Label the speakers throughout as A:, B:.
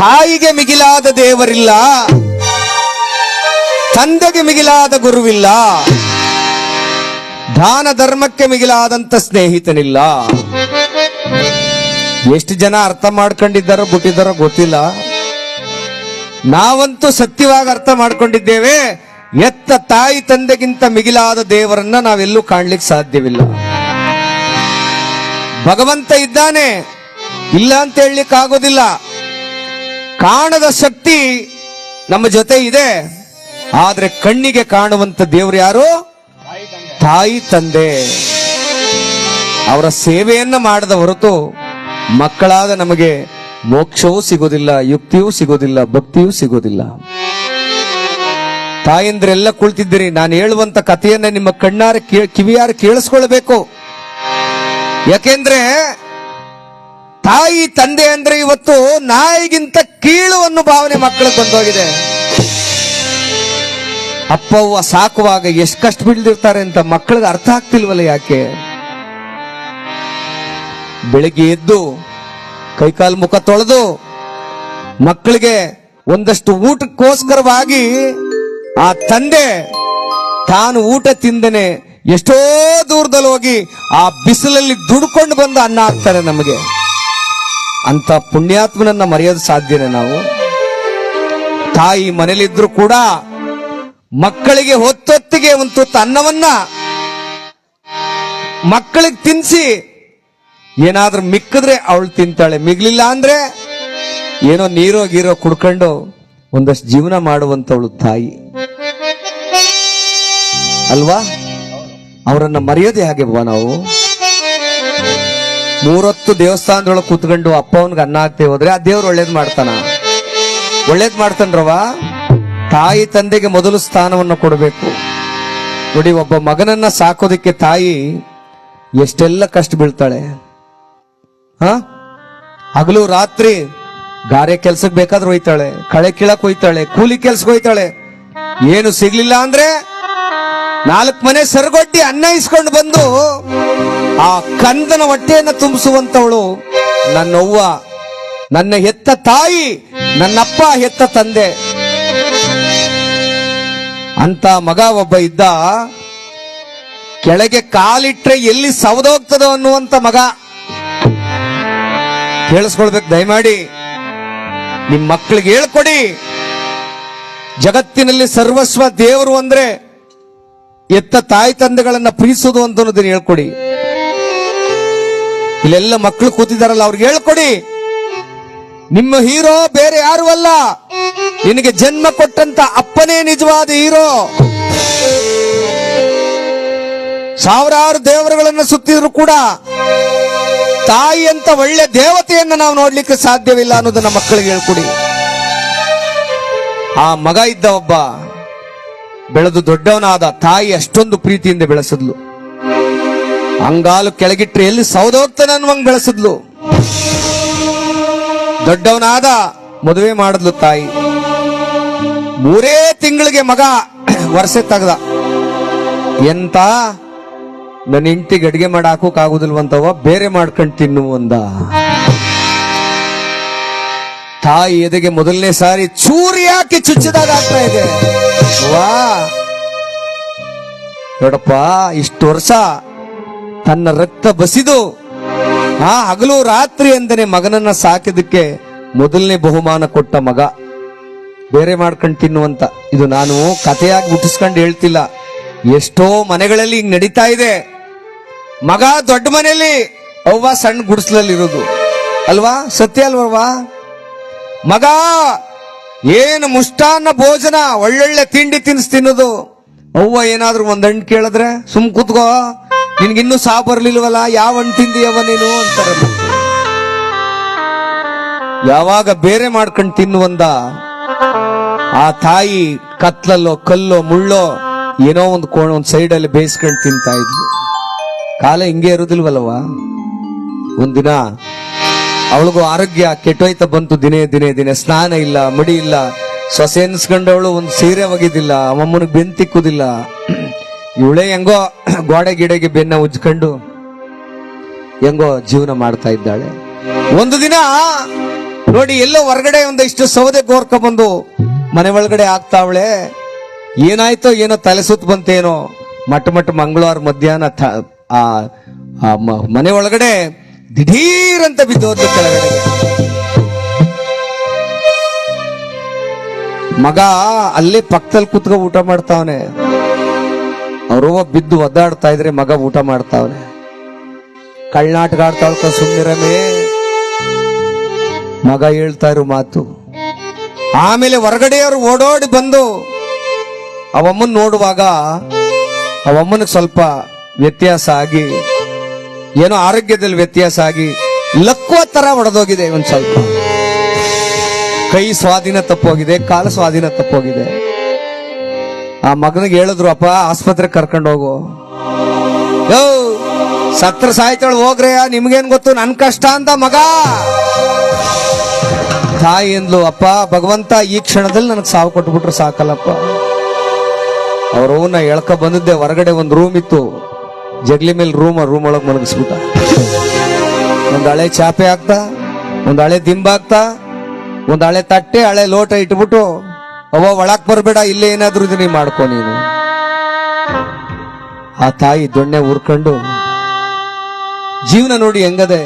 A: ತಾಯಿಗೆ ಮಿಗಿಲಾದ ದೇವರಿಲ್ಲ, ತಂದೆಗೆ ಮಿಗಿಲಾದ ಗುರುವಿಲ್ಲ, ದಾನ ಧರ್ಮಕ್ಕೆ ಮಿಗಿಲಾದಂತ ಸ್ನೇಹಿತನಿಲ್ಲ. ಎಷ್ಟು ಜನ ಅರ್ಥ ಮಾಡ್ಕೊಂಡಿದ್ದಾರೋ ಬಿಟ್ಟಿದ್ದಾರೋ ಗೊತ್ತಿಲ್ಲ. ನಾವಂತೂ ಸತ್ಯವಾಗಿ ಅರ್ಥ ಮಾಡ್ಕೊಂಡಿದ್ದೇವೆ. ಎತ್ತ ತಾಯಿ ತಂದೆಗಿಂತ ಮಿಗಿಲಾದ ದೇವರನ್ನ ನಾವೆಲ್ಲೂ ಕಾಣ್ಲಿಕ್ಕೆ ಸಾಧ್ಯವಿಲ್ಲ. ಭಗವಂತ ಇದ್ದಾನೆ, ಇಲ್ಲ ಅಂತ ಹೇಳಲಿಕ್ಕೆ ಆಗೋದಿಲ್ಲ ಕಾಣದ ಶಕ್ತಿ ನಮ್ಮ ಜೊತೆ ಇದೆ. ಆದ್ರೆ ಕಣ್ಣಿಗೆ ಕಾಣುವಂತ ದೇವ್ರು ಯಾರು? ತಾಯಿ ತಂದೆ. ಅವರ ಸೇವೆಯನ್ನ ಮಾಡದ ಹೊರತು ಮಕ್ಕಳಾದ ನಮಗೆ ಮೋಕ್ಷವೂ ಸಿಗೋದಿಲ್ಲ ಯುಕ್ತಿಯೂ ಸಿಗೋದಿಲ್ಲ ಭಕ್ತಿಯೂ ಸಿಗೋದಿಲ್ಲ ತಾಯಂದ್ರೆಲ್ಲ ಕುಳಿತಿದ್ದೀರಿ, ನಾನು ಹೇಳುವಂತ ಕಥೆಯನ್ನ ನಿಮ್ಮ ಕಣ್ಣಾರ ಕಿವಿಯಾರ ಕೇಳಿಸ್ಕೊಳ್ಬೇಕು. ಯಾಕೆಂದ್ರೆ ತಾಯಿ ತಂದೆ ಅಂದ್ರೆ ಇವತ್ತು ನಾಯಿಗಿಂತ ಕೀಳು ಅನ್ನೋ ಭಾವನೆ ಮಕ್ಕಳಿಗೆ ಬಂದೋಗಿದೆ. ಅಪ್ಪವ್ವ ಸಾಕುವಾಗ ಎಷ್ಟು ಕಷ್ಟ ಬೀಳ್ದಿರ್ತಾರೆ ಅಂತ ಮಕ್ಕಳಿಗೆ ಅರ್ಥ ಆಗ್ತಿಲ್ವಲ್ಲ ಯಾಕೆ? ಬೆಳಿಗ್ಗೆ ಎದ್ದು ಕೈಕಾಲು ಮುಖ ತೊಳೆದು ಮಕ್ಕಳಿಗೆ ಒಂದಷ್ಟು ಊಟಕ್ಕೋಸ್ಕರವಾಗಿ ಆ ತಂದೆ ತಾನು ಊಟ ತಿಂದನೆ ಎಷ್ಟೋ ದೂರದಲ್ಲಿ ಹೋಗಿ ಆ ಬಿಸಿಲಲ್ಲಿ ದುಡ್ಕೊಂಡು ಬಂದು ಅನ್ನ ಹಾಕ್ತಾರೆ ನಮಗೆ. ಅಂತ ಪುಣ್ಯಾತ್ಮನನ್ನ ಮರೆಯೋದು ಸಾಧ್ಯನೇ ನಾವು? ತಾಯಿ ಮನೇಲಿದ್ರು ಕೂಡ ಮಕ್ಕಳಿಗೆ ಹೊತ್ತೊತ್ತಿಗೆ ಒಂದು ಅನ್ನವನ್ನ ಮಕ್ಕಳಿಗೆ ತಿನ್ಸಿ ಏನಾದ್ರೂ ಮಿಕ್ಕಿದ್ರೆ ಅವಳು ತಿಂತಾಳೆ. ಮಿಗ್ಲಿಲ್ಲ ಅಂದ್ರೆ ಏನೋ ನೀರೋ ಗೀರೋ ಕುಡ್ಕೊಂಡು ಒಂದಷ್ಟು ಜೀವನ ಮಾಡುವಂತವಳು ತಾಯಿ. ಅಲ್ವಾ? ಅವರನ್ನ ಮರೆಯೋದೇ ಹಾಗೆ ಬಾ ನಾವು. ಮೂರೊತ್ತು ದೇವಸ್ಥಾನದೊಳಗೆ ಕೂತ್ಕೊಂಡು ಅಪ್ಪ ಅವನ್ಗೆ ಅನ್ನ ಹಾಕ್ತೇವೆ ಹೋದ್ರೆ ಆ ದೇವ್ರು ಒಳ್ಳೇದ್ ಮಾಡ್ತಾನ. ಒಳ್ಳೇದ್ ಮಾಡ್ತಾನ್ರವ ತಾಯಿ ತಂದೆಗೆ ಮೊದಲು ಸ್ಥಾನವನ್ನು ಕೊಡಬೇಕು. ನೋಡಿ, ಒಬ್ಬ ಮಗನನ್ನ ಸಾಕೋದಕ್ಕೆ ತಾಯಿ ಎಷ್ಟೆಲ್ಲ ಕಷ್ಟ ಬೀಳ್ತಾಳೆ. ಹ? ಹಗಲು ರಾತ್ರಿ ಗಾರೆ ಕೆಲ್ಸಕ್ಕೆ ಬೇಕಾದ್ರೆ ಹೋಯ್ತಾಳೆ, ಕಳೆ ಕೀಳಕ್ ಹೋಯ್ತಾಳೆ, ಕೂಲಿ ಕೆಲ್ಸಕ್ಕೆ ಹೋಯ್ತಾಳೆ. ಏನು ಸಿಗ್ಲಿಲ್ಲ ಅಂದ್ರೆ ನಾಲ್ಕು ಮನೆ ಸರಗೊಡ್ಡಿ ಅನ್ನ ಇಸ್ಕೊಂಡು ಬಂದು ಆ ಕಂದನ ಹೊಟ್ಟೆಯನ್ನು ತುಂಬಿಸುವಂತವಳು ನನ್ನವ್ವ, ನನ್ನ ಹೆತ್ತ ತಾಯಿ, ನನ್ನಪ್ಪ ಹೆತ್ತ ತಂದೆ. ಅಂತ ಮಗ ಒಬ್ಬ ಇದ್ದ. ಕೆಳಗೆ ಕಾಲಿಟ್ರೆ ಎಲ್ಲಿ ಸವದೋಗ್ತದೋ ಅನ್ನುವಂತ ಮಗ. ಕೇಳಿಸ್ಕೊಳ್ಬೇಕು, ದಯಮಾಡಿ. ನಿಮ್ಮ ಮಕ್ಕಳಿಗೆ ಹೇಳ್ಕೊಡಿ. ಜಗತ್ತಿನಲ್ಲಿ ಸರ್ವಸ್ವ ದೇವರು ಅಂದ್ರೆ ಎತ್ತ ತಾಯಿ ತಂದೆಗಳನ್ನ ಪ್ರೀತಿಸೋದು ಅಂತ ಹೇಳ್ಕೊಡಿ. ಇಲ್ಲೆಲ್ಲ ಮಕ್ಕಳು ಕೂತಿದಾರಲ್ಲ, ಅವ್ರಿಗೆ ಹೇಳ್ಕೊಡಿ. ನಿಮ್ಮ ಹೀರೋ ಬೇರೆ ಯಾರು ಅಲ್ಲ. ನಿನಗೆ ಜನ್ಮ ಕೊಟ್ಟಂತ ಅಪ್ಪನೇ ನಿಜವಾದ ಹೀರೋ. ಸಾವಿರಾರು ದೇವರುಗಳನ್ನ ಸುತ್ತಿದ್ರು ಕೂಡ ತಾಯಿ ಅಂತ ಒಳ್ಳೆ ದೇವತೆಯನ್ನ ನಾವು ನೋಡ್ಲಿಕ್ಕೆ ಸಾಧ್ಯವಿಲ್ಲ ಅನ್ನೋದನ್ನ ಮಕ್ಕಳಿಗೆ ಹೇಳ್ಕೊಡಿ. ಆ ಮಗ ಇದ್ದ ಒಬ್ಬ ಬೆಳೆದು ದೊಡ್ಡವನಾದ ತಾಯಿ ಅಷ್ಟೊಂದು ಪ್ರೀತಿಯಿಂದ ಬೆಳೆಸಿದ್ಲು. ಅಂಗಾಲು ಕೆಳಗಿಟ್ರೆ ಎಲ್ಲಿ ಅನ್ನುವಂಗೆ ಬೆಳೆಸಿದ್ಲು. ದೊಡ್ಡವನಾದ ಮದುವೆ ಮಾಡಿದ್ಲು ತಾಯಿ. ಮೂರೇ ತಿಂಗಳಿಗೆ ಮಗ ವರ್ಷ ತೆಗ್ದ. ಎಂತ? ನನ್ನ ಹೆಂಡತಿಗೆ ಅಡಿಗೆ ಮಾಡಿ ಹಾಕೋಕ್ ಆಗುದಿಲ್ವಂತವ ಬೇರೆ ಮಾಡ್ಕೊಂಡು ತಿನ್ನು ಅಂದ. ತಾಯಿ ಎದೆಗೆ ಮೊದಲನೇ ಸಾರಿ ಚೂರಿ ಹಾಕಿ ಚುಚ್ಚಿದಾಗ ಆಗ್ತಾ ಇದೆ. ವಾ ನೋಡಪ್ಪ, ಇಷ್ಟು ವರ್ಷ ತನ್ನ ರಕ್ತ ಬಸಿದು ಆ ಹಗಲು ರಾತ್ರಿ ಅಂದನೆ ಮಗನನ್ನ ಸಾಕಿದಕ್ಕೆ ಮೊದಲನೇ ಬಹುಮಾನ ಕೊಟ್ಟ ಮಗ. ಬೇರೆ ಮಾಡ್ಕೊಂಡು ತಿನ್ನುವಂತ. ಇದು ನಾನು ಕಥೆಯಾಗಿ ಮುಟ್ಟಿಸ್ಕೊಂಡು ಹೇಳ್ತಿಲ್ಲ. ಎಷ್ಟೋ ಮನೆಗಳಲ್ಲಿ ಹಿಂಗ್ ನಡೀತಾ ಇದೆ. ಮಗ ದೊಡ್ಡ ಮನೆಯಲ್ಲಿ ಅವ್ವ ಸಣ್ಣ ಗುಡಿಸ್ಲಲ್ಲಿ ಇರೋದು ಅಲ್ವಾ? ಸತ್ಯ ಅಲ್ವಲ್ವಾ ಮಗ ಏನು ಮುಷ್ಟಾನ್ನ ಭೋಜನ, ಒಳ್ಳೊಳ್ಳೆ ತಿಂಡಿ ತಿನ್ಸ್ ತಿನ್ನೋದು? ಅವ್ವ ಏನಾದ್ರು ಒಂದ್ ಹಣ್ಣು ಕೇಳಿದ್ರೆ, ಸುಮ್ ಕೂತ್ಕೋ. ನಿನ್ಗಿನ್ನೂ ಸಾ ಬರ್ಲಿಲ್ವಲ್ಲ, ಯಾವ ಹಣ್ಣು ತಿಂದಿಯವ ನೀನು ಅಂತಾರೆ. ಯಾವಾಗ ಬೇರೆ ಮಾಡ್ಕೊಂಡು ತಿನ್ನುವಂದ? ಆ ತಾಯಿ ಕತ್ಲಲ್ಲೋ, ಕಲ್ಲೋ, ಮುಳ್ಳೋ, ಏನೋ ಒಂದು ಕೋಣ ಒಂದು ಸೈಡ್ ಅಲ್ಲಿ ಬೇಯಿಸ್ಕೊಂಡು ತಿಂತಾ ಇದ್ಲು. ಕಾಲ ಹಿಂಗೆ ಇರುದಿಲ್ವಲ್ಲವ ಒಂದಿನ ಅವಳಿಗೂ ಆರೋಗ್ಯ ಕೆಟ್ಟೋಯ್ತ ಬಂತು ದಿನೇ ದಿನೇ ದಿನೇ. ಸ್ನಾನ ಇಲ್ಲ, ಮಡಿ ಇಲ್ಲ. ಸೊಸೆ ಎನ್ಸ್ಕೊಂಡವಳು ಒಂದು ಸೀರೆ ಒಗಿದಿಲ್ಲ ಅಮ್ಮನಿಗೆ ಬೆನ್ ತಿಕ್ಕುದಿಲ್ಲ. ಇವಳೇ ಹೆಂಗೋ ಗೋಡೆ ಗಿಡೆಗೆ ಬೆನ್ನ ಉಜ್ಕೊಂಡು ಹೆಂಗೋ ಜೀವನ ಮಾಡ್ತಾ ಇದ್ದಾಳೆ. ಒಂದು ದಿನ ನೋಡಿ, ಎಲ್ಲೋ ಹೊರಗಡೆ ಒಂದಿಷ್ಟು ಸೌದೆ ಗೋರ್ಕ ಬಂದು ಮನೆ ಒಳಗಡೆ ಆಗ್ತಾವಳೆ. ಏನಾಯ್ತೋ ಏನೋ ತಲೆ ಸುತ್ತ ಬಂತೇನೋ. ಮಟ್ಟ ಮಟ್ಟ ಮಂಗಳವಾರ ಮಧ್ಯಾಹ್ನ ಆ ಮನೆ ಒಳಗಡೆ ದಿಢೀರ್ ಅಂತ ಬಿದ್ದೋದ್ಲು ಕೆಳಗಡೆ ಮಗ ಅಲ್ಲೇ ಪಕ್ಕದಲ್ಲಿ ಕುತ್ಕೊ ಊಟ ಮಾಡ್ತಾವನೆ. ಅವರು ಬಿದ್ದು ಒದ್ದಾಡ್ತಾ ಇದ್ರೆ ಮಗ ಊಟ ಮಾಡ್ತಾವನೆ. ಕಳ್ನಾಟಕ ಆಡ್ತಾಳ್ಕ ಸುಮ್ನಿರಮೇ. ಮಗ ಹೇಳ್ತಾ ಇರೋ ಮಾತು. ಆಮೇಲೆ ಹೊರಗಡೆಯವರು ಓಡೋಡಿ ಬಂದು ಅವಮ್ಮನ್ ನೋಡುವಾಗ ಅವಮ್ಮನಿಗೆ ಸ್ವಲ್ಪ ವ್ಯತ್ಯಾಸ ಆಗಿ ಏನೋ ಆರೋಗ್ಯದಲ್ಲಿ ವ್ಯತ್ಯಾಸ ಆಗಿ ಲಕ್ಕುವ ತರ ಒಡೆದೋಗಿದೆ ಒಂದ್ ಸ್ವಲ್ಪ. ಕೈ ಸ್ವಾಧೀನ ತಪ್ಪೋಗಿದೆ, ಕಾಲ ಸ್ವಾಧೀನ ತಪ್ಪೋಗಿದೆ. ಆ ಮಗನಿಗೆ ಹೇಳಿದ್ರು, ಅಪ್ಪ, ಆಸ್ಪತ್ರೆ ಕರ್ಕೊಂಡು ಹೋಗು. ಯೋ, ಸತ್ರ ಸಾಯ್ತಾಳು ಹೋಗ್ರಯ್ಯ ನಿಮ್ಗೇನ್ ಗೊತ್ತು? ನನ್ ಕಷ್ಟ ಅಂತ ಮಗ. ತಾಯಿ ಎಂದ್ಲು ಅಪ್ಪ, ಭಗವಂತ ಈ ಕ್ಷಣದಲ್ಲಿ ನನಗೆ ಸಾವು ಕೊಟ್ಬಿಟ್ರು ಸಾಕಲ್ಲಪ್ಪ. ಅವ್ರವನ್ನ ಎಳ್ಕ ಬಂದಿದ್ದೆ, ಹೊರಗಡೆ ಒಂದು ರೂಮ್ ಇತ್ತು. ಜಗ್ಲಿ ಮೇಲೆ ರೂಮ್ ರೂಮ್ ಒಳಗೆ ಮಲಗಿಸ್ಬಿಟ್ಟ. ಒಂದು ಹಳೆ ಚಾಪೆ ಆಗ್ತಾ ಒಂದು ಹಳೆ ದಿಂಬ ಒಂದು ಹಳೆ ತಟ್ಟೆ, ಹಳೆ ಲೋಟ ಇಟ್ಬಿಟ್ಟು ಅವ ಒಳಕ್ ಬರ್ಬೇಡ, ಇಲ್ಲೇ ಏನಾದ್ರೂ ಇದು ನೀ ಮಾಡ್ಕೊ ನೀನು. ಆ ತಾಯಿ ದೊಣ್ಣೆ ಉರ್ಕೊಂಡು ಜೀವನ ನೋಡಿ ಹೆಂಗದೆ,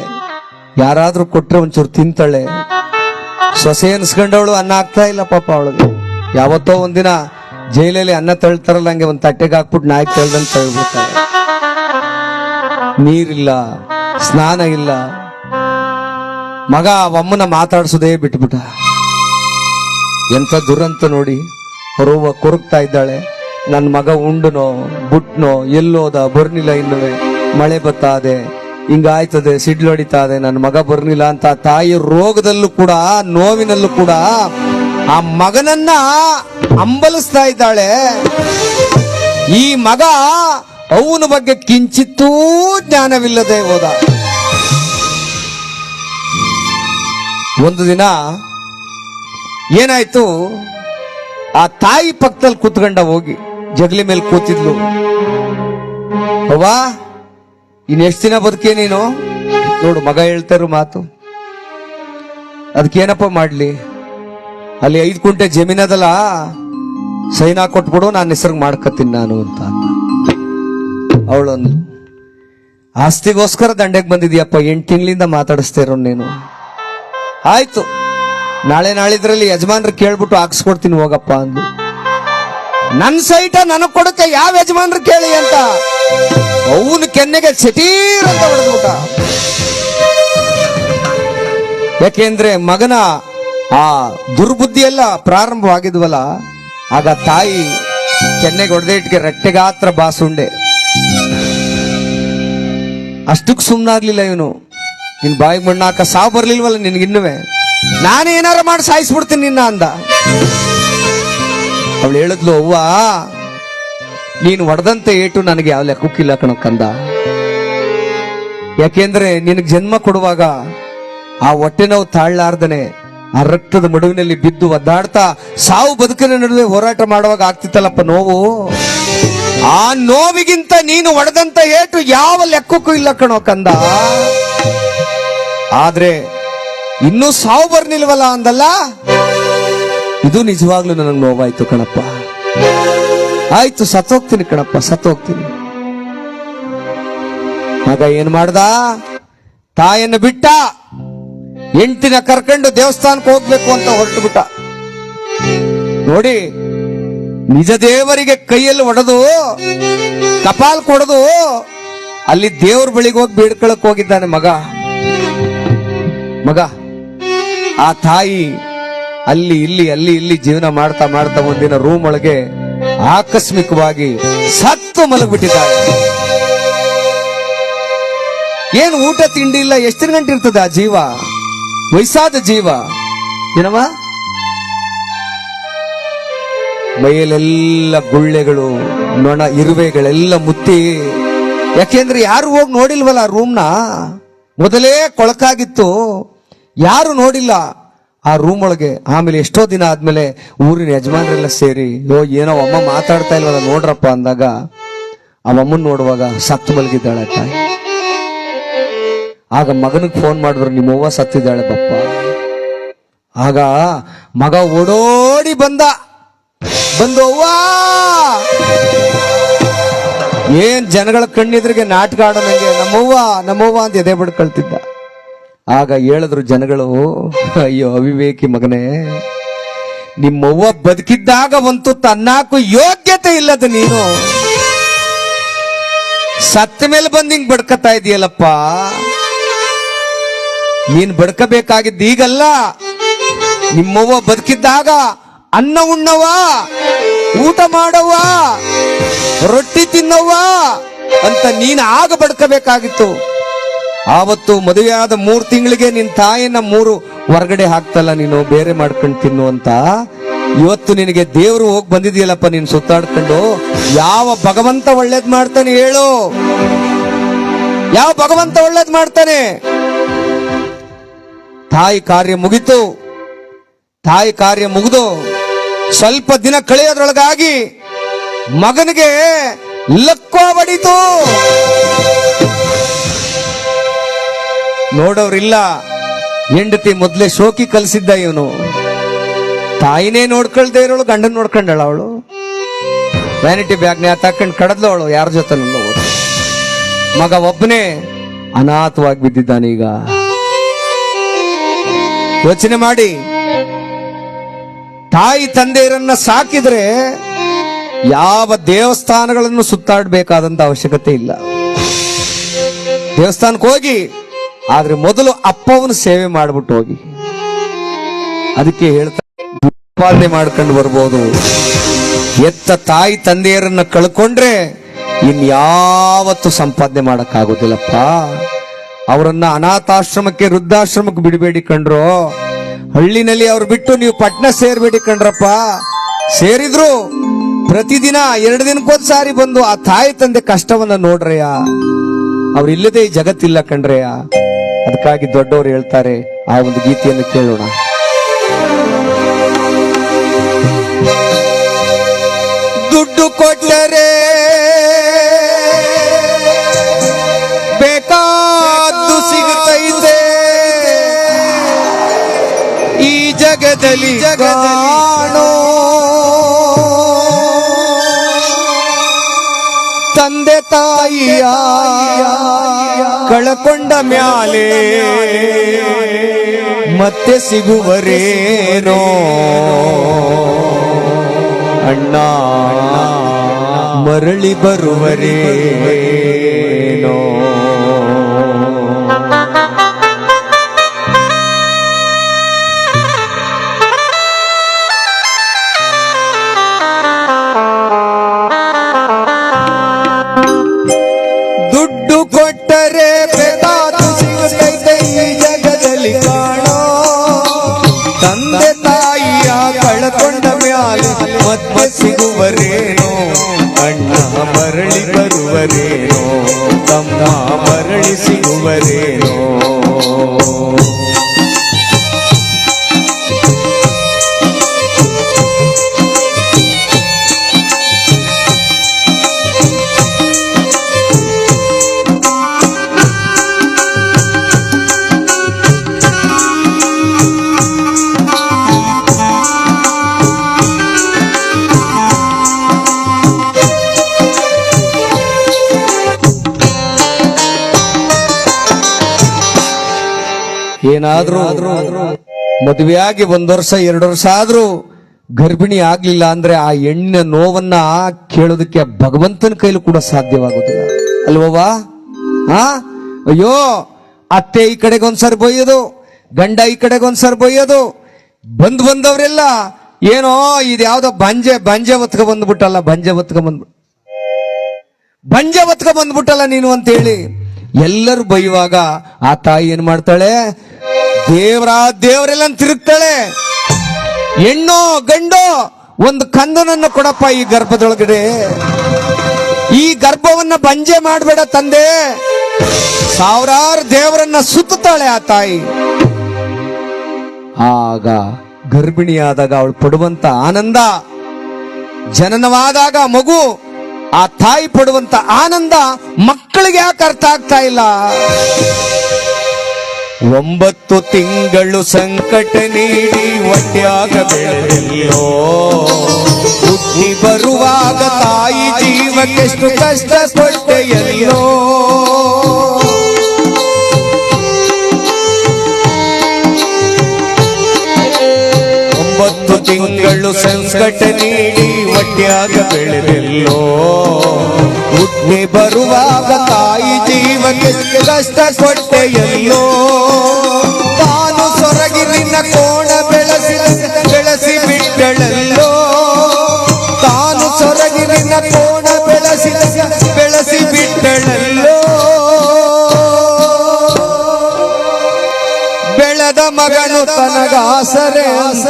A: ಯಾರಾದ್ರೂ ಕೊಟ್ರೆ ಒಂಚೂರು ತಿಂತಾಳೆ. ಸೊಸೆ ಅನ್ಸ್ಕೊಂಡವಳು ಅನ್ನ ಆಗ್ತಾ ಇಲ್ಲ ಪಾಪ ಅವಳಿಗೆ. ಯಾವತ್ತೋ ಒಂದಿನ ಜೈಲಲ್ಲಿ ಅನ್ನ ತಳ್ತಾರಲ್ಲ, ಹಂಗೆ ಒಂದು ತಟ್ಟೆಗೆ ಹಾಕ್ಬಿಟ್ಟು ನಾಯಿ ತಳ್ದಂತ ತಳ್ಬಿಡ್ತಾರೆ. ನೀರಿಲ್ಲ, ಸ್ನಾನ ಇಲ್ಲ. ಮಗ ಅಮ್ಮನ ಮಾತಾಡ್ಸೋದೇ ಬಿಟ್ಬಿಟ್ಟ. ಎಂತ ದುರಂತ ನೋಡಿ ಹೊರವ ಕೊರಗ್ತಾ ಇದ್ದಾಳೆ. ನನ್ನ ಮಗ ಉಂಡನೋ, ಬುಟ್ನೋ, ಎಲ್ಲೋದ, ಬರ್ನಿಲ್ಲ ಇನ್ನುವೆ. ಮಳೆ ಬತ್ತಾದೆ ಹಿಂಗಾಯ್ತದೆ ಸಿಡ್ಲು ಹೊಡಿತಾ ಇದೆ ನನ್ನ ಮಗ ಬರ್ನಿಲ್ಲ ಅಂತ ತಾಯಿ ರೋಗದಲ್ಲೂ ಕೂಡ, ನೋವಿನಲ್ಲೂ ಕೂಡ ಆ ಮಗನನ್ನ ಅಂಬಲಿಸ್ತಾ ಇದ್ದಾಳೆ. ಈ ಮಗ ಅವನ ಬಗ್ಗೆ ಕಿಂಚಿತ್ತೂ ಜ್ಞಾನವಿಲ್ಲದೆ ಹೋದ. ಒಂದು ದಿನ ಏನಾಯ್ತು? ಆ ತಾಯಿ ಪಕ್ಕದಲ್ಲಿ ಕೂತ್ಕೊಂಡ ಹೋಗಿ, ಜಗಲಿ ಮೇಲೆ ಕೂತಿದ್ಲು. ಅವ್ವಾ ಇನ್ನೆಷ್ಟು ದಿನ ಬದುಕೆ ನೀನು? ನೋಡು, ಮಗ ಹೇಳ್ತಾರು ಮಾತು. ಅದಕ್ಕೇನಪ್ಪ ಮಾಡ್ಲಿ? ಅಲ್ಲಿ ಐದು ಕುಂಟೆ ಜಮೀನದಲ್ಲ, ಸೈನ್ ಕೊಟ್ಬಿಡು, ನಾನು ಹೆಸರು ಮಾಡ್ಕತ್ತೀನಿ ನಾನು ಅಂತ ಅವಳೊಂದು ಆಸ್ತಿಗೋಸ್ಕರ ದಂಡೆಗೆ ಬಂದಿದ್ಯಪ್ಪ, ಎಂಟು ತಿಂಗಳಿಂದ ಮಾತಾಡಿಸ್ತಾ ಇರೋ ನೀನು. ಆಯ್ತು, ನಾಳೆ ನಾಳಿದ್ರಲ್ಲಿ ಯಜಮಾನ್ರು ಕೇಳ್ಬಿಟ್ಟು ಹಾಕ್ಸ್ಕೊಡ್ತೀನಿ ಹೋಗಪ್ಪ ಅಂದು ನನ್ನ ಸೈಟ ನನಗ್ ಕೊಡಕ್ಕೆ ಯಾವ ಯಜಮಾನ್ರು ಕೇಳಿ ಅಂತ? ಅವನು ಕೆನ್ನೆಗೆ ಚಟೀರ್ ಅಂತ ಹೊಡೆದ್ಬಿಟ್ಟ. ಯಾಕೆಂದ್ರೆ ಮಗನ ಆ ದುರ್ಬುದ್ಧಿ ಎಲ್ಲ ಪ್ರಾರಂಭವಾಗಿದ್ವಲ್ಲ, ಆಗ ತಾಯಿ ಕೆನ್ನೆಗೆ ಹೊಡೆದೇ ಇಟ್ಗೆ ರಟ್ಟೆಗಾತ್ರ ಬಾಸುಂಡೆ. ಅಷ್ಟಕ್ಕೆ ಸುಮ್ಮನಾಗ್ಲಿಲ್ಲ ಇವನು. ನಿನ್ ಬಾಯಿಗೆ ಮಣ್ಣಾಕ ಸಾವು ಬರ್ಲಿಲ್ವಲ್ಲ ನಿನ್ಗಿನ್ನುವೆ? ಏನಾರ ಮಾಡಿ ಸಾಯಿಸ್ಬಿಡ್ತೀನಿ ನಿನ್ನ ಅಂದ. ಅವಳು ಹೇಳಿದ್ಲು, ಅವ್ವ, ನೀನು ಹೊಡೆದಂತ ಏಟು ನನಗೆ ಯಾವ ಲೆಕ್ಕಕ್ಕಿಲ್ಲ ಕಣಕ್ಕಂದ ಕಂದ. ಯಾಕೆಂದ್ರೆ ನಿನಗೆ ಜನ್ಮ ಕೊಡುವಾಗ ಆ ಹೊಟ್ಟೆ ನೋವು ತಾಳ್ಲಾರ್ದನೆ ಆ ರಕ್ತದ ಮಡುವಿನಲ್ಲಿ ಬಿದ್ದು ಒದ್ದಾಡ್ತಾ ಸಾವು ಬದುಕಿನ ನಡುವೆ ಹೋರಾಟ ಮಾಡುವಾಗ ಆಗ್ತಿತ್ತಲ್ಲಪ್ಪ ನೋವು? ಆ ನೋವಿಗಿಂತ ನೀನು ಹೊಡೆದಂತ ಏಟು ಯಾವ ಲೆಕ್ಕಕ್ಕೂ ಇಲ್ಲ ಕಣೋ ಕಂದ. ಆದ್ರೆ ಇನ್ನೂ ಸಾವು ಬರ್ನಿಲ್ವಲ್ಲ ಅಂದಲ್ಲ? ಇದು ನಿಜವಾಗ್ಲೂ ನನಗೆ ನೋವಾಯ್ತು ಕಣಪ್ಪ. ಆಯ್ತು, ಸತ್ತೋಗ್ತೀನಿ ಕಣಪ್ಪ, ಸತ್ತೋಗ್ತೀನಿ. ಮಗ ಏನ್ ಮಾಡ್ದ? ತಾಯನ್ನು ಬಿಟ್ಟ ಎಂಟಿನ ಕರ್ಕೊಂಡು ದೇವಸ್ಥಾನಕ್ಕೆ ಹೋಗ್ಬೇಕು ಅಂತ ಹೊರಟು ಬಿಟ್ಟ ನೋಡಿ, ನಿಜ ದೇವರಿಗೆ ಕೈಯಲ್ಲಿ ಒಡೆದು, ಕಪಾಲ್ ಕೊಡದು, ಅಲ್ಲಿ ದೇವ್ರ ಬಳಿಗೆ ಹೋಗಿ ಬೇಡ್ಕೊಳಕ್ ಹೋಗಿದ್ದಾನೆ ಮಗ. ಮಗ, ಆ ತಾಯಿ ಅಲ್ಲಿ, ಇಲ್ಲಿ ಅಲ್ಲಿ, ಇಲ್ಲಿ ಜೀವನ ಮಾಡ್ತಾ ಮಾಡ್ತಾ ಒಂದಿನ ರೂಮ್ ಒಳಗೆ ಆಕಸ್ಮಿಕವಾಗಿ ಸತ್ತು ಮಲಗ್ಬಿಟ್ಟಿದ್ದಾಳೆ. ಏನು ಊಟ ತಿಂಡಿ ಇಲ್ಲ, ಎಷ್ಟು ಗಂಟೆ ಇರ್ತದೆ ಆ ಜೀವ? ವಯಸ್ಸಾದ ಜೀವ. ಏನವ ಮೈಯಲ್ಲೆಲ್ಲ ಗುಳ್ಳೆಗಳು, ನೊಣ ಇರುವೆಗಳೆಲ್ಲ ಮುತ್ತಿ. ಯಾಕೆಂದ್ರೆ ಯಾರು ಹೋಗಿ ನೋಡಿಲ್ವಲ್ಲ ರೂಮ್ನ ಮೊದಲೇ ಕೊಳಕಾಗಿತ್ತು. ಯಾರು ನೋಡಿಲ್ಲ ಆ ರೂಮ್ ಒಳಗೆ? ಆಮೇಲೆ ಎಷ್ಟೋ ದಿನ ಆದ್ಮೇಲೆ ಊರಿನ ಯಜಮಾನರೆಲ್ಲ ಸೇರಿ, ಯೋ, ಏನೋ ಅಮ್ಮ ಮಾತಾಡ್ತಾ ಇಲ್ವಲ್ಲ ನೋಡ್ರಪ್ಪ ಅಂದಾಗ, ಆ ನೋಡುವಾಗ ಸತ್ತು ಮಲಗಿದ್ದಾಳೆ ತಾಯಿ ಆಗ ಮಗನಿಗೆ ಫೋನ್ ಮಾಡಿದ್ರು, ನಿಮ್ಮವ್ವ ಸತ್ತಿದ್ದಾಳೆ ಬಪ್ಪ. ಆಗ ಮಗ ಓಡೋಡಿ ಬಂದ. ಬಂದು ಅವ್ವಾ ಏನ್ ಜನಗಳ ಕಣ್ಣಿದ್ರಿಗೆ ನಾಟಕ ಆಡೋನಂಗೆ ನಮ್ಮವ್ವ ನಮ್ಮವ್ವ ಅಂತ ಎದೆ ಬಡ್ಕೊಳ್ತಿದ್ದ. ಆಗ ಹೇಳಿದ್ರು ಜನಗಳು, ಅಯ್ಯೋ ಅವಿವೇಕಿ ಮಗನೇ, ನಿಮ್ಮವ್ವ ಬದುಕಿದ್ದಾಗ ಒಂದು ತನ್ನಾಕು ಯೋಗ್ಯತೆ ಇಲ್ಲದ ನೀನು. ಸತ್ತ ಮೇಲೆ ಬಂದು ಹಿಂಗ್ ಬಡ್ಕತಾ ಇದೆಯಲ್ಲಪ್ಪ. ನೀನ್ ಬದುಕಬೇಕಾಗಿದ್ದ ಈಗಲ್ಲ. ನಿಮ್ಮವ್ವ ಬದುಕಿದ್ದಾಗ ಅನ್ನ ಉಣ್ಣವ ಊಟ ಮಾಡವ ರೊಟ್ಟಿ ತಿನ್ನವ ಅಂತ ನೀನ್ ಆಗ ಬಡ್ಕಬೇಕಾಗಿತ್ತು ಆವತ್ತು ಮದುವೆಯಾದ ಮೂರ್ ತಿಂಗಳಿಗೆ ನಿನ್ ತಾಯಿನ ಮೂರು ಹೊರಗಡೆ ಹಾಕ್ತಲ್ಲ, ನೀನು ಬೇರೆ ಮಾಡ್ಕೊಂಡು ತಿನ್ನು ಅಂತ. ಇವತ್ತು ನಿನಗೆ ದೇವ್ರು ಹೋಗಿ ಬಂದಿದೆಯಲ್ಲಪ್ಪ, ನೀನ್ ಸುತ್ತಾಡ್ಕೊಂಡು. ಯಾವ ಭಗವಂತ ಒಳ್ಳೇದ್ ಮಾಡ್ತಾನೆ ಹೇಳು. ಯಾವ ಭಗವಂತ ಒಳ್ಳೇದ್ ಮಾಡ್ತಾನೆ? ತಾಯಿ ಕಾರ್ಯ ಮುಗಿತು. ತಾಯಿ ಕಾರ್ಯ ಮುಗಿದು ಸ್ವಲ್ಪ ದಿನ ಕಳೆಯೋದ್ರೊಳಗಾಗಿ ಮಗನಿಗೆ ಲಕ್ಕೋ ಬಡಿತು. ನೋಡೋರಿಲ್ಲ ಹೆಂಡತಿ ಮೊದಲೇ ಶೋಕಿ ಕಲಿಸಿದ್ದ ಇವನು. ತಾಯಿನೇ ನೋಡ್ಕೊಳ್ದೆ ಇರೋಳು, ಗಂಡನ್ ನೋಡ್ಕೊಂಡಳ ಅವಳು. ವ್ಯಾನಿಟಿ ಬ್ಯಾಗ್ನ ತಕ್ಕಂಡು ಕಡದ್ಲು ಅವಳು, ಯಾರ ಜೊತೆ ಮಗ ಒಬ್ಬನೇ ಅನಾಥವಾಗಿ ಬಿದ್ದಿದ್ದಾನೆ ಈಗ. ಯೋಚನೆ ಮಾಡಿ. ತಾಯಿ ತಂದೆಯರನ್ನ ಸಾಕಿದ್ರೆ ಯಾವ ದೇವಸ್ಥಾನಗಳನ್ನು ಸುತ್ತಾಡಬೇಕಾದಂತ ಅವಶ್ಯಕತೆ ಇಲ್ಲ. ದೇವಸ್ಥಾನಕ್ಕೆ ಹೋಗಿ, ಆದ್ರೆ ಮೊದಲು ಅಪ್ಪವನ ಸೇವೆ ಮಾಡ್ಬಿಟ್ಟು ಹೋಗಿ. ಅದಕ್ಕೆ ಹೇಳ್ತಾ ಉತ್ಪಾದನೆ ಮಾಡ್ಕೊಂಡು ಬರ್ಬೋದು. ಎತ್ತ ತಾಯಿ ತಂದೆಯರನ್ನ ಕಳ್ಕೊಂಡ್ರೆ ಇನ್ಯಾವತ್ತು ಸಂಪಾದನೆ ಮಾಡಕ್ಕಾಗೋದಿಲ್ಲಪ್ಪ. ಅವರನ್ನ ಅನಾಥಾಶ್ರಮಕ್ಕೆ, ವೃದ್ಧಾಶ್ರಮಕ್ಕೆ ಬಿಡಬೇಡಿ ಕಂಡ್ರು. ಹಳ್ಳಿನಲ್ಲಿ ಅವ್ರು ಬಿಟ್ಟು ನೀವು ಪಟ್ನ ಸೇರ್ಬೇಡಿ ಕಂಡ್ರಪ್ಪ. ಸೇರಿದ್ರು. ಪ್ರತಿದಿನ ಎರಡು ದಿನಕ್ಕೊಂದ್ ಸಾರಿ ಬಂದು ಆ ತಾಯಿ ತಂದೆ ಕಷ್ಟವನ್ನ ನೋಡ್ರಯ್ಯ. ಅವ್ರಿಲ್ಲದೆ ಈ ಜಗತ್ತಿಲ್ಲ ಕಂಡ್ರಯ್ಯ. ಅದಕ್ಕಾಗಿ ದೊಡ್ಡವರು ಹೇಳ್ತಾರೆ, ಆ ಒಂದು ಗೀತೆಯನ್ನು ಕೇಳೋಣ. ದುಡ್ಡು ಕೊಟ್ಟರೆ ಜಗದಲ್ಲಿ ಕಾಣೋ. ತಂದೆ ತಾಯಿಯ ಕಳಕೊಂಡ ಮ್ಯಾಲೆ ಮತ್ತೆ ಸಿಗುವರೇನೋ. ಅಣ್ಣ ಮರಳಿ ಬರುವರೇನೋ. ತಾಯಿಯ ಕಳಕೊಂಡ ಮ್ಯಾಲೆ ಮತ್ತೆ ಸಿಗುವರೇನೋ ಅಣ್ಣ ಮರಳಿ ಬರುವರೇನೋ ತಮ್ಮ ಮರಳಿ ಸಿಗುವರೇನೋ ಏನಾದ್ರೂ ಮದುವೆಯಾಗಿ ಒಂದ್ ವರ್ಷ, ಎರಡು ವರ್ಷ ಆದ್ರೂ ಗರ್ಭಿಣಿ ಆಗ್ಲಿಲ್ಲ ಅಂದ್ರೆ ಆ ಹೆಣ್ಣಿನ ನೋವನ್ನ ಕೇಳೋದಕ್ಕೆ ಭಗವಂತನ ಕೈಲೂ ಕೂಡ ಸಾಧ್ಯವಾಗುದಿಲ್ಲ ಅಲ್ವವಾ ಹಾ ಅಯ್ಯೋ, ಅತ್ತೆ ಈ ಕಡೆಗೆ ಒಂದ್ಸರಿ ಬೊಯ್ಯೋದು ಗಂಡ ಈ ಕಡೆಗೆ ಒಂದ್ಸರಿ ಬೊಯ್ಯೋದು ಬಂದ್ ಬಂದವರೆಲ್ಲ ಏನೋ ಇದ್ಯಾವ್ದೋ ಬಂಜೆ ಬಂಜೆ ಒತ್ಕ ಬಂದ್ಬಿಟ್ಟಲ್ಲ, ಬಂಜೆ ಒತ್ಕ ಬಂದ್ಬಿಟ್ಟು ಬಂಜೆ ಒತ್ಕ ಬಂದ್ಬಿಟ್ಟಲ್ಲ ನೀನು ಅಂತ ಹೇಳಿ ಎಲ್ಲರೂ ಬೈಯುವಾಗ ಆ ತಾಯಿ ಏನ್ ಮಾಡ್ತಾಳೆ? ದೇವ್ರ ದೇವರೆಲ್ಲ ತಿರುಗ್ತಾಳೆ. ಹೆಣ್ಣೋ ಗಂಡೋ ಒಂದು ಕಂದನನ್ನು ಕೊಡಪ್ಪ ಈ ಗರ್ಭದೊಳಗಡೆ. ಈ ಗರ್ಭವನ್ನ ಬಂಜೆ ಮಾಡಬೇಡ ತಂದೆ. ಸಾವಿರಾರು ದೇವರನ್ನ ಸುತ್ತಾಳೆ ಆ ತಾಯಿ. ಆಗ ಗರ್ಭಿಣಿಯಾದಾಗ ಅವಳು ಪಡುವಂತ ಆನಂದ, ಜನನವಾದಾಗ ಮಗು, ಆ ತಾಯಿ ಪಡುವಂತ ಆನಂದ ಮಕ್ಕಳಿಗೆ ಯಾಕೆ ಅರ್ಥ ಆಗ್ತಾ ಇಲ್ಲ? ಒಂಬತ್ತು ತಿಂಗಳು ಸಂಕಟ ನೀಡಿ ಒಟ್ಟಾಗ ಬೆಳೆದೆಲ್ಲೋ ಬುದ್ಧಿ ಬರುವಾಗ ತಾಯಿ ಜೀವಕ್ಕೆಷ್ಟು ಕಷ್ಟ ಕೊಟ್ಟೆಯಲ್ಲೋ ತಿಂಗಳು ಸಂಸ್ಕಟ ನೀಡಿ ಒಟ್ಟಾಗ ಬೆಳೆದೆಲ್ಲೋ. ಹುಟ್ಟಿ ಬರುವಾಗ ತಾಯಿ ಜೀವಕ್ಕೆ ಕಷ್ಟ ಕೊಟ್ಟೆಯಲ್ಲೋ. ತಾನು ಸೊರಗಿ ನಿನ್ನ ಕೋಣ ಬೆಳೆಸಿ ಬೆಳೆಸಿ ಬಿಟ್ಟಳಲ್ಲೋ. ತಾನು ಸೊರಗಿ ನಿನ್ನ ಕೋಣ ಮಗನು ತನಗಾಸರೆ ಅಂತ.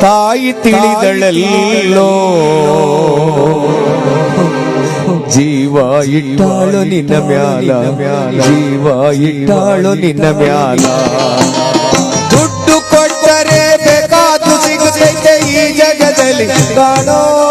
A: ತಾಯಿ ತಿಳಿದಳಲ್ಲೋ. ಜೀವ ಇಟ್ಟಾಳು ನಿನ್ನ ಮ್ಯಾಲ. ಜೀವ ಇಟ್ಟಾಳು ನಿನ್ನ ಮ್ಯಾಲ. ದುಡ್ಡು ಕೊಟ್ಟರೆ ಬೇಕಾದು ಸಿಗುತ್ತೈತೆ ಈ ಜಗದಲ್ಲಿ. ಕಾಣೋ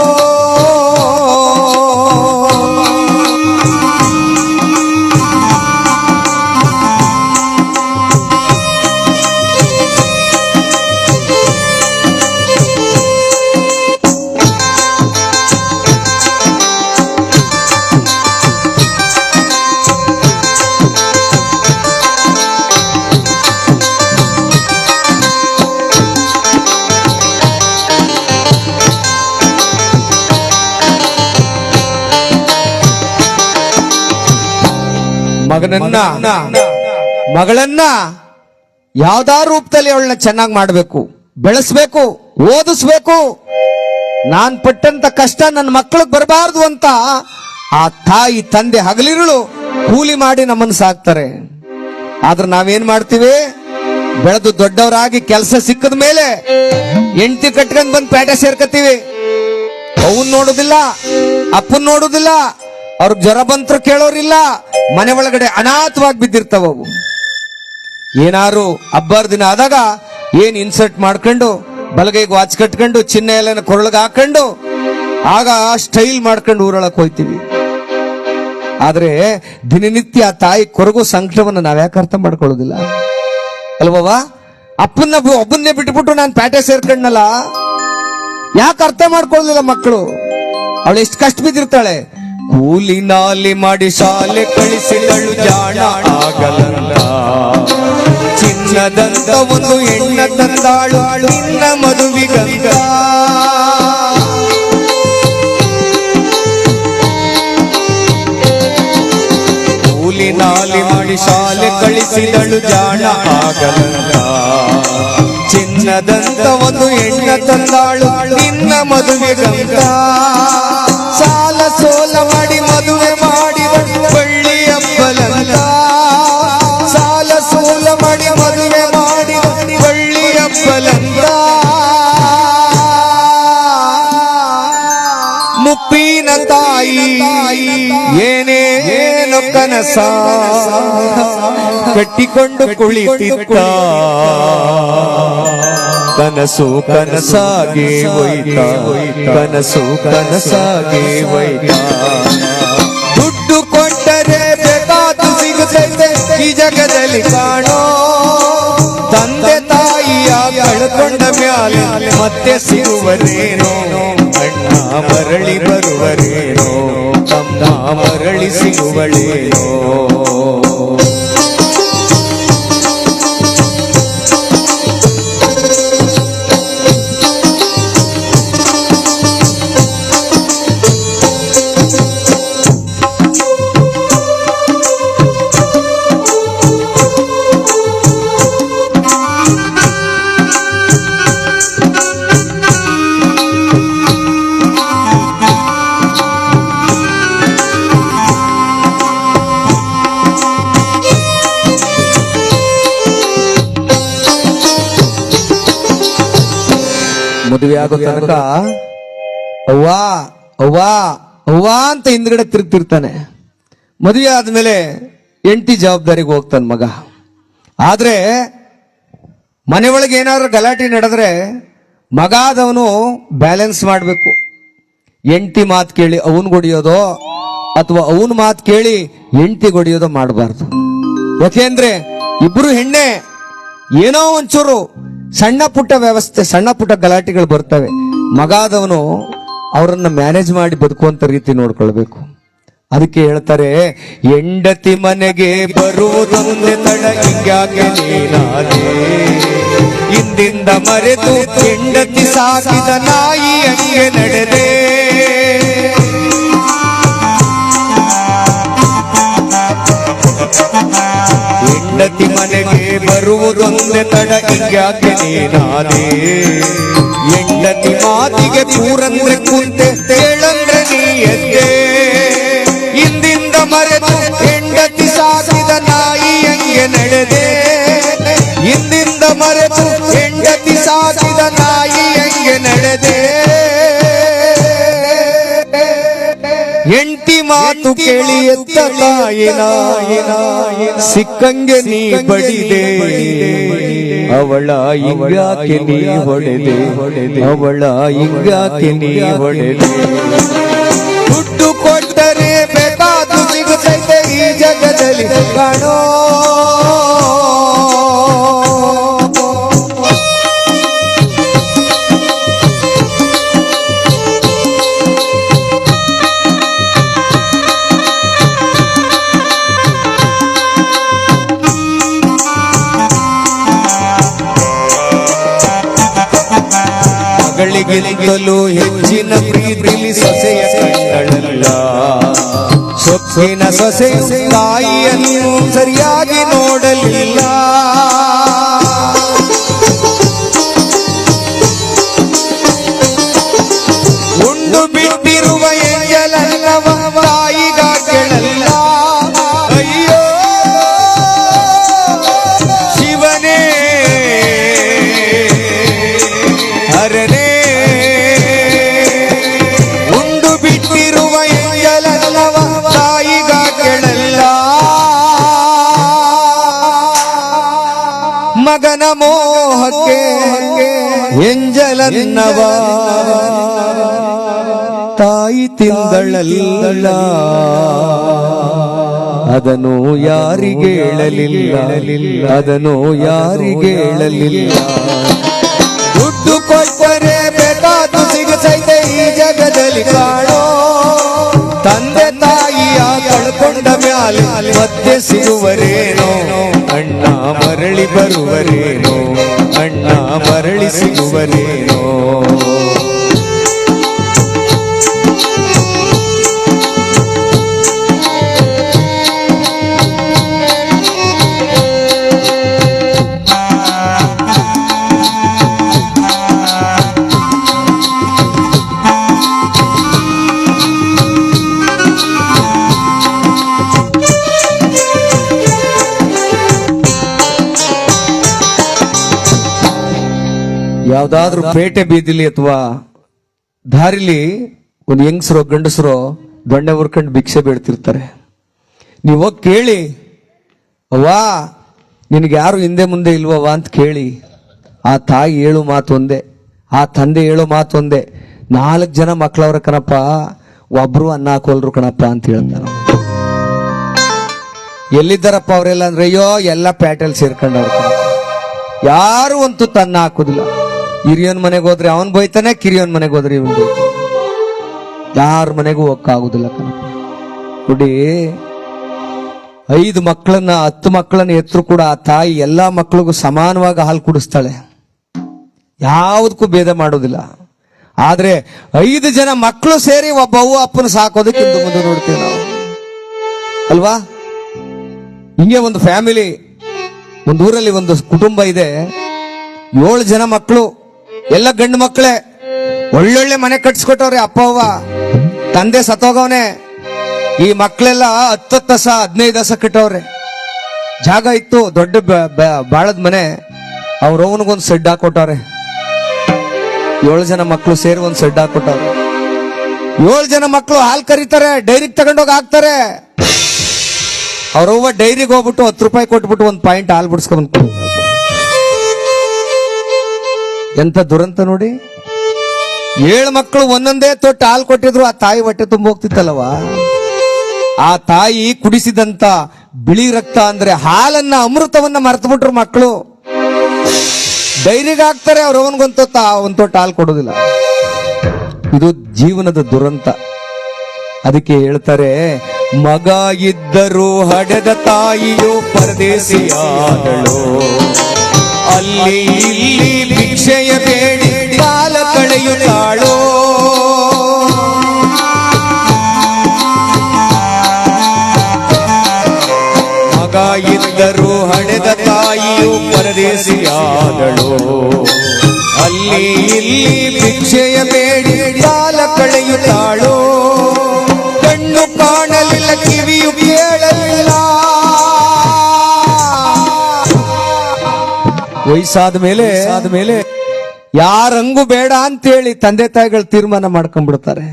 A: ಮಗನನ್ನ, ಮಗಳನ್ನ ಯಾವ್ದಾ ರೂಪದಲ್ಲಿ ಅವಳನ್ನ ಚೆನ್ನಾಗಿ ಮಾಡಬೇಕು, ಬೆಳೆಸ್ಬೇಕು, ಓದಿಸ್ಬೇಕು, ನಾನ್ ಪಟ್ಟಂತ ಕಷ್ಟ ನನ್ನ ಮಕ್ಕಳಿಗೆ ಬರಬಾರ್ದು ಅಂತ ಆ ತಾಯಿ ತಂದೆ ಹಗಲಿರುಳು ಕೂಲಿ ಮಾಡಿ ನಮ್ಮನ್ನು ಸಾಕ್ತಾರೆ. ಆದ್ರೆ ನಾವೇನ್ ಮಾಡ್ತೀವಿ? ಬೆಳೆದು ದೊಡ್ಡವರಾಗಿ ಕೆಲಸ ಸಿಕ್ಕದ ಮೇಲೆ ಹೆಂಡತಿ ಕಟ್ಕೊಂಡ್ ಬಂದು ಪೇಟೆ ಸೇರ್ಕತ್ತೀವಿ. ಅವನ್ ನೋಡುದಿಲ್ಲ, ಅಪ್ಪನ್ ನೋಡುದಿಲ್ಲ ಅವ್ರಿಗೆ ಜ್ವರ ಬಂತ್ರ ಕೇಳೋರಿಲ್ಲ. ಮನೆ ಒಳಗಡೆ ಅನಾಥವಾಗಿ ಬಿದ್ದಿರ್ತಾವ ಅವು. ಏನಾರು ಹಬ್ಬರ ದಿನ ಆದಾಗ ಏನ್ ಇನ್ಸರ್ಟ್ ಮಾಡ್ಕೊಂಡು, ಬಲಗೈಗೆ ವಾಚ್ ಕಟ್ಕೊಂಡು, ಚಿನ್ನ ಎಲ್ಲ ಕೊರಳಗೆ ಹಾಕೊಂಡು, ಆಗ ಸ್ಟೈಲ್ ಮಾಡ್ಕೊಂಡು ಊರೊಳಕ್ ಹೋಯ್ತೀವಿ. ಆದ್ರೆ ದಿನನಿತ್ಯ ಆ ತಾಯಿ ಕೊರಗು ಸಂಕಟವನ್ನು ನಾವ್ಯಾಕೆ ಅರ್ಥ ಮಾಡ್ಕೊಳ್ಳೋದಿಲ್ಲ? ಅಲ್ವವ ಅಪ್ಪನ್ನ ಒಬ್ಬನ್ನೇ ಬಿಟ್ಬಿಟ್ಟು ನಾನು ಪ್ಯಾಟೆ ಸೇರ್ಕೊಂಡ್ನಲ್ಲ? ಯಾಕೆ ಅರ್ಥ ಮಾಡ್ಕೊಳ್ಳೋದಿಲ್ಲ ಮಕ್ಕಳು ಅವಳು ಎಷ್ಟು ಕಷ್ಟ ಬಿದ್ದಿರ್ತಾಳೆ? ಕೂಲಿ ನಾಲಿ ಮಾಡಿ ಶಾಲೆ ಕಳಿಸಿದಳು ಜಾಣ ಆಗಲಲ್ಲ. ಚಿನ್ನದಂತ ಒಂದು ಹೆಣ್ಣ ತಂದಾಳು, ನಿನ್ನ ಕೂಲಿ ನಾಲಿ ಮಾಡಿ ಶಾಲೆ ಕಳಿಸಿದಳು ಜಾಣ ಆಗಲಲ್ಲ. ಚಿನ್ನದಂತ ಒಂದು ಹೆಣ್ಣ ತಂದಾಳು, ನಿನ್ನ ಮದುವೆಗಂತ. ಸೋಲ ತಾಯಿ. ಏನೇನು ಕನಸ ಕಟ್ಟಿಕೊಂಡು ಕುಳಿತಿತ್ತ ಕನಸು ಕನಸಾಗಿ ಹೋಯ್ತ. ಕನಸು ಕನಸಾಗಿ ಹೋಯ್ತ. ದುಡ್ಡು ಕೊಟ್ಟರೆ ಬೇಕಾದು ಸಿಗುತ್ತೆ ಈ ಜಗದಲ್ಲಿ ಕಾಣೋ. ತಂದೆ ತಾಯಿಯ ಕಳ್ಕೊಂಡ ಮ್ಯಾಲೆ ಮತ್ತೆ ಸಿಗುವರೇನೋ. ಅಣ್ಣ ಮರಳಿ ಬರುವರೇನೋ ತಮ್ಮ ಮರಳಿ ಮದುವೆ ಆಗೋ ತನಕ ಅವ್ವಾ ಅವ್ವಾ ಅವ್ವಾ ಅಂತ ಹಿಂದ್ಗಡೆ ತಿರುಗ್ತಿರ್ತಾನೆ. ಮದುವೆ ಆದ್ಮೇಲೆ ಎಂಟಿ ಜವಾಬ್ದಾರಿಗೆ ಹೋಗ್ತಾನೆ ಮಗ. ಆದ್ರೆ ಮನೆ ಒಳಗೆ ಏನಾದ್ರು ಗಲಾಟೆ ನಡೆದ್ರೆ ಮಗ ಆದವನು ಬ್ಯಾಲೆನ್ಸ್ ಮಾಡಬೇಕು. ಎಂಟಿ ಮಾತು ಕೇಳಿ ಅವನ್ ಹೊಡಿಯೋದೋ ಅಥವಾ ಅವನ್ ಮಾತು ಕೇಳಿ ಎಂಟಿ ಹೊಡಿಯೋದೋ ಮಾಡಬಾರ್ದು. ಯಾಕೆಂದ್ರೆ ಇಬ್ರು ಹೆಣ್ಣೆ ಏನೋ ಒಂಚೂರು ಸಣ್ಣ ಪುಟ್ಟ ವ್ಯವಸ್ಥೆ, ಸಣ್ಣ ಪುಟ್ಟ ಗಲಾಟೆಗಳು ಬರ್ತವೆ. ಮಗಾದವನು ಅವರನ್ನು ಮ್ಯಾನೇಜ್ ಮಾಡಿ ಬದುಕುವಂತ ರೀತಿ ನೋಡ್ಕೊಳ್ಬೇಕು. ಅದಕ್ಕೆ ಹೇಳ್ತಾರೆ, ಹೆಂಡತಿ ಮನೆಗೆ ಬರುವುದೊಂದೇ ತಡ ಹಿಂಗ್ಯಾಕೆ ಇಂದಿಂದ ಮರೆತು ಹೆಂಡತಿ ಸಾಕಿದ ನಾಯಿ ಹಂಗೆ ನಡೆದೆ? ಹೆಂಡತಿ ಮನೆಗೆ ಬರುವುದೊಂದೇ ತಡ ಹಿಂಗ್ಯಾಕೆ ನೀನಾದೆ ಹೆಂಡತಿ ಮಾತಿಗೆ ಪೂರಂದ್ರೆ ಕುಂತೆ ಕೇಳಂದ್ರೆ ನೀ ಎದ್ದೆ ಇಂದಿಂದ ಮರೆತು ಹೆಂಡತಿ ಸಾಕಿದ ನಾಯಿ ಹಂಗೆ ನಡೆದೆ ಇಂದಿಂದ ಮರೆತು ಹೆಂಡತಿ ಸಾಕಿದ ನಾಯಿ ಮಾತು ಕೇಳಿ ಎತ್ತ ತಾಯಿನ. ಸಿಕ್ಕಂಗೆ ನೀ ಬಡಿದೆ. ಅವಳ ಇಂಗಾಕೆ ನೀ ಹೊಡೆದೆ. ಅವಳ ಇಂಗಾಕೆ ನೀ ಹೊಡೆದೆ. ಹುಟ್ಟು ಕೊಟ್ಟರೆ ಬೇಕಾದು ಸಿಗುತ್ತೈತೆ ಈ ಜಗದಲ್ಲಿ. ಕಾಣೋ. ಮಗಳಿಗಿಂತಲೂ ಹೆಚ್ಚಿನ ಪ್ರೀತಿಲಿ ಸೊಸೆಯ ಕಂಡಳಲ್ಲ ಸೊಪ್ಪಿನ ಸೊಸೆ ತಾಯಿಯನ್ನು ಸರಿಯಾಗಿ ನೋಡಲಿಲ್ಲ. ಮಗನ ಮೋಹಕ್ಕೆ ಎಂಜಲನ್ನವ. ತಾಯಿ ತಿಂದಳಲಿಲ್ಲ ಅದನು ಯಾರಿಗೆ ಹೇಳಲಿಲ್ಲ. ಅದನು ಯಾರಿಗೆ ಹೇಳಲಿಲ್ಲ. ದುಡ್ಡು ಕೊಟ್ಟರೆ ಬೇಕಾದು ಸಿಗಸೈತೆ ಈ ಜಗದಲ್ಲಿ ಕಾಣೋ. ತಂದೆ ತಾಯಿಯ ಕಳ್ಕೊಂಡ ಮ್ಯಾಲೆ ಮತ್ತೆ ಸಿಗುವರೇನೋ. ಮರಳಿ ಬರುವರೇನೋ ಅಣ್ಣ ಮರಳಿ ಸಿಗುವರೇನೋ ಯಾವ್ದಾದ್ರೂ ಪೇಟೆ ಬೀದಿಲಿ ಅಥವಾ ದಾರಿಲಿ ಒಂದು ಹೆಂಗಸರು, ಗಂಡಸರು ದೊಣ್ಣೆ ಹುರ್ಕೊಂಡು ಭಿಕ್ಷೆ ಬೀಳ್ತಿರ್ತಾರೆ. ನೀವು ಹೋಗಿ ಕೇಳಿ, ಅವ್ವಾ, ನಿನಗೆ ಯಾರು ಹಿಂದೆ ಮುಂದೆ ಇಲ್ವವ್ವ ಅಂತ ಕೇಳಿ. ಆ ತಾಯಿ ಹೇಳು ಮಾತು ಒಂದೇ, ಆ ತಂದೆ ಹೇಳೋ ಮಾತು ಒಂದೇ. ನಾಲ್ಕು ಜನ ಮಕ್ಕಳವ್ರ ಕಣಪ್ಪ, ಒಬ್ರು ಅನ್ನ ಹಾಕೋಲ್ರು ಕಣಪ್ಪ ಅಂತ ಹೇಳ್ತಾರೆ ಎಲ್ಲಿದ್ದಾರಪ್ಪ ಅವರೆಲ್ಲ ಅಂದ್ರೆ, ಅಯ್ಯೋ, ಎಲ್ಲ ಪ್ಯಾಟಲ್ ಸೇರ್ಕೊಂಡವ್ರು. ಯಾರು ಅಂತೂ ತನ್ನ ಹಾಕುದಿಲ್ಲ. ಹಿರಿಯನ್ ಮನೆಗೆ ಹೋದ್ರೆ ಅವನ್ ಬೈತಾನೆ, ಕಿರಿಯನ್ ಮನೆಗೆ ಹೋದ್ರೆ ಇವನ್ ಯಾರ ಮನೆಗೂ ಹೋಗಕ್ಕಾಗುದಿಲ್ಲ ಕಣಪ್ಪ. ನೋಡಿ, ಐದು ಮಕ್ಕಳನ್ನ ಹತ್ತು ಮಕ್ಕಳನ್ನ ಎತ್ತರು ಕೂಡ ಆ ತಾಯಿ ಎಲ್ಲಾ ಮಕ್ಕಳಿಗೂ ಸಮಾನವಾಗಿ ಹಾಲು ಕುಡಿಸ್ತಾಳೆ. ಯಾವುದಕ್ಕೂ ಭೇದ ಮಾಡೋದಿಲ್ಲ. ಆದ್ರೆ ಐದು ಜನ ಮಕ್ಕಳು ಸೇರಿ ಒಬ್ಬ ಅವ್ವ ಅಪ್ಪನ ಸಾಕೋದಕ್ಕೆ ಮುಂದೆ ನೋಡ್ತೀವಿ ನಾವು. ಅಲ್ವಾ? ಹಿಂಗೆ ಒಂದು ಫ್ಯಾಮಿಲಿ ಒಂದು ಊರಲ್ಲಿ ಒಂದು ಕುಟುಂಬ ಇದೆ. ಏಳು ಜನ ಮಕ್ಕಳು ಎಲ್ಲ ಗಂಡು ಮಕ್ಕಳೇ, ಒಳ್ಳೊಳ್ಳೆ ಮನೆ ಕಟ್ಸ್ಕೊಟ್ಟವ್ರೆ ಅಪ್ಪ ಅವ್ವ, ತಂದೆ ಸತ್ತೋಗವನೆ. ಈ ಮಕ್ಕಳೆಲ್ಲ ಹತ್ತತ್ತು ದಸ, ಹದಿನೈದು ದಸ ಕಟ್ಟವ್ರೆ. ಜಾಗ ಇತ್ತು, ದೊಡ್ಡ ಬಾಳದ ಮನೆ. ಅವ್ರ ಅವನಿಗೊಂದು ಸೆಡ್ ಹಾಕೊಟ್ಟವ್ರೆ. ಏಳು ಜನ ಮಕ್ಕಳು ಸೇರಿ ಒಂದು ಸೆಡ್ ಹಾಕೊಟ್ಟವ್ರೆ. ಏಳು ಜನ ಮಕ್ಕಳು ಹಾಲು ಕರೀತಾರೆ, ಡೈರಿಗೆ ತಗೊಂಡೋಗಿ ಹಾಕ್ತಾರೆ. ಅವ್ರವ್ವ ಡೈರಿಗೆ ಹೋಗ್ಬಿಟ್ಟು ಹತ್ತು ರೂಪಾಯಿ ಕೊಟ್ಬಿಟ್ಟು ಒಂದು ಪಾಯಿಂಟ್ ಹಾಲು ಬಿಡಿಸ್ಕೊಂಡ್ ಎಂತ ದುರಂತ ನೋಡಿ? ಏಳು ಮಕ್ಕಳು ಒಂದೊಂದೇ ತೊಟ್ಟು ಹಾಲು ಕೊಟ್ಟಿದ್ರು, ಆ ತಾಯಿ ಹೊಟ್ಟೆ ತುಂಬ ಹೋಗ್ತಿತ್ತಲ್ಲವ? ಆ ತಾಯಿ ಕುಡಿಸಿದಂತ ಬಿಳಿ ರಕ್ತ ಅಂದ್ರೆ ಹಾಲನ್ನ, ಅಮೃತವನ್ನ ಮರೆತು ಬಿಟ್ರು ಮಕ್ಕಳು. ಡೈರಿಗೆ ಹಾಕ್ತಾರೆ, ಅವ್ರ ಅವನಿಗೊಂದು ತೊತ್ತ ಒಂದು ತೊಟ್ಟು ಹಾಲು ಕೊಡೋದಿಲ್ಲ ಇದು ಜೀವನದ ದುರಂತ. ಅದಕ್ಕೆ ಹೇಳ್ತಾರೆ, ಮಗ ಇದ್ದರೂ ಹಡೆದ ತಾಯಿಯು ಪರದೇಶಿಯಾದಳು ಅಲ್ಲಿ ಇಲ್ಲಿ ಭಿಕ್ಷೆಯ ಬೇಡಿ ಕಾಲ ಕಳೆಯುತ್ತಾಳೋ ಮಗ ಇದ್ದರೂ ಹಣೆದ ತಾಯಿಯು ಪರದೇಶಿಯಾದಳು ಅಲ್ಲಿ ಇಲ್ಲಿ ಭಿಕ್ಷೆಯ ಬೇಡಿ ಕಾಲ ಕಳೆಯುತ್ತಾಳೋ ವಯಸ್ಸಾದ ಮೇಲೆ ಆದ್ಮೇಲೆ ಯಾರಂಗೂ ಬೇಡ ಅಂತೇಳಿ ತಂದೆ ತಾಯಿಗಳು ತೀರ್ಮಾನ ಮಾಡ್ಕೊಂಡ್ಬಿಡ್ತಾರೆ.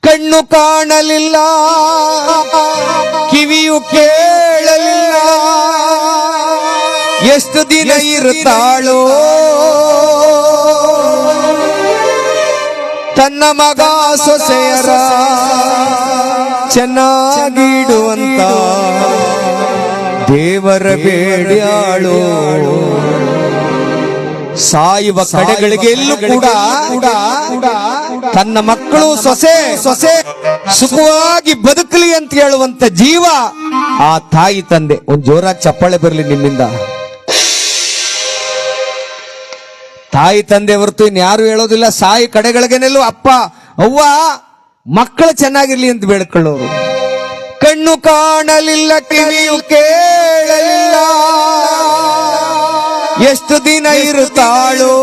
A: ಕಣ್ಣು ಕಾಣಲಿಲ್ಲ ಕಿವಿಯು ಕೇಳಲಿಲ್ಲ. ಎಷ್ಟು ದಿನ ಇರುತ್ತಾಳೋ. ತನ್ನ ಮಗ ಸೊಸೆಯರ ಚೆನ್ನಾಗಿಡುವಂತ ದೇವರ ಬೇಡ್ಯಾಳು. ಸಾಯುವ ಕಡೆಗಳಿಗೆ ಎಲ್ಲೂ ಕೂಡ ತನ್ನ ಮಕ್ಕಳು ಸೊಸೆ ಸೊಸೆ ಸುಖವಾಗಿ ಬದುಕಲಿ ಅಂತ ಹೇಳುವಂತ ಜೀವ ಆ ತಾಯಿ ತಂದೆ. ಒಂದ್ ಜೋರಾಗಿ ಚಪ್ಪಾಳೆ ಬರಲಿ ನಿಮ್ಮಿಂದ. ತಾಯಿ ತಂದೆ ಹೊರತು ಇನ್ಯಾರು ಹೇಳೋದಿಲ್ಲ. ಸಾಯಿ ಕಡೆಗಳಿಗೆನೆಲ್ಲೂ ಅಪ್ಪ ಅವ್ವ ಮಕ್ಕಳು ಚೆನ್ನಾಗಿರ್ಲಿ ಅಂತ ಬೇಡ್ಕೊಳ್ಳೋರು. ಕಣ್ಣು ಕಾಣಲಿಲ್ಲ, ಕಿವಿಯು ಕೇಳಲಿಲ್ಲ. ಎಷ್ಟು ದಿನ ಇರುತ್ತಾಳೋ.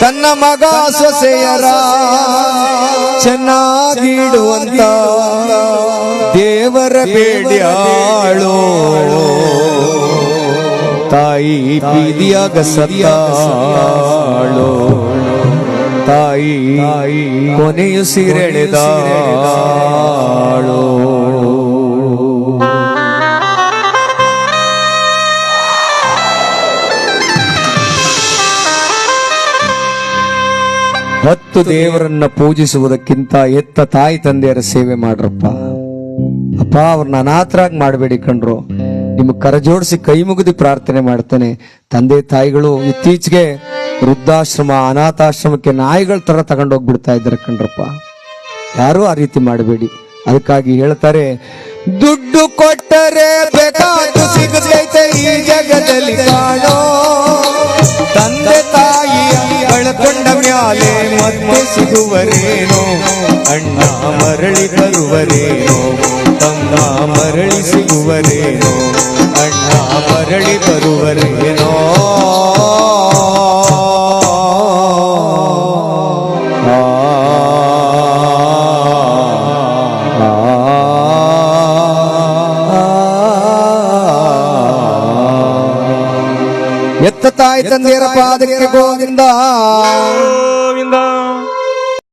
A: ತನ್ನ ಮಗ ಸೊಸೆಯರ ಚೆನ್ನಾಗಿಡುವಂತ ದೇವರ ಬೇಡ್ಯಾಳು ತಾಯಿ ಬೀದಿಯಾಗ ಸತ್ತಾಳೋ. ತಾಯಿ, ಕೊನೆಯು ಸಿರೆಳೆದಾಳೋ ಹತ್ತು ದೇವರನ್ನ ಪೂಜಿಸುವುದಕ್ಕಿಂತ ಎತ್ತ ತಾಯಿ ತಂದೆಯರ ಸೇವೆ ಮಾಡ್ರಪ್ಪ. ಅಪ್ಪ, ಅವ್ರನ್ನ ಅನಾಥರಾಗಿ ಮಾಡಬೇಡಿ ಕಣ್ರು. ನಿಮ್ಗೆ ಕರಜೋಡಿಸಿ ಕೈ ಮುಗಿದು ಪ್ರಾರ್ಥನೆ ಮಾಡ್ತಾನೆ. ತಂದೆ ತಾಯಿಗಳು ಇತ್ತೀಚೆಗೆ ವೃದ್ಧಾಶ್ರಮ, ಅನಾಥಾಶ್ರಮಕ್ಕೆ ನಾಯಿಗಳ ತರ ತಗೊಂಡೋಗ್ಬಿಡ್ತಾ ಇದ್ದಾರೆ ಕಣ್ರಪ್ಪ. ಯಾರು ಆ ರೀತಿ ಮಾಡಬೇಡಿ. ಅದಕ್ಕಾಗಿ ಹೇಳ್ತಾರೆ, ದುಡ್ಡು ಕೊಟ್ಟರೆ ಬೇಕಾದು ಸಿಗುತ್ತೈತೆ ಈ ಜಗದಲ್ಲಿ ಕಾಣೋ. ತಂದೆ ತಾಯಿ ಕಳ್ಕೊಂಡ ಮ್ಯಾಲೆ ಮತ್ತೆ ಸಿಗುವರೇನೋ, ಅಣ್ಣ ಮರಳಿ ಬರುವರೇನೋ, ತಮ್ಮ ಮರಳಿ ಸಿಗುವರೇನೋ, ಅಣ್ಣ ಮರಳಿ ಬರುವರೇನೋ. ಎತ್ತ ತಾಯಿ ತಂದೆಯರ ಪಾದಕ್ಕೆ ಗೋವಿಂದ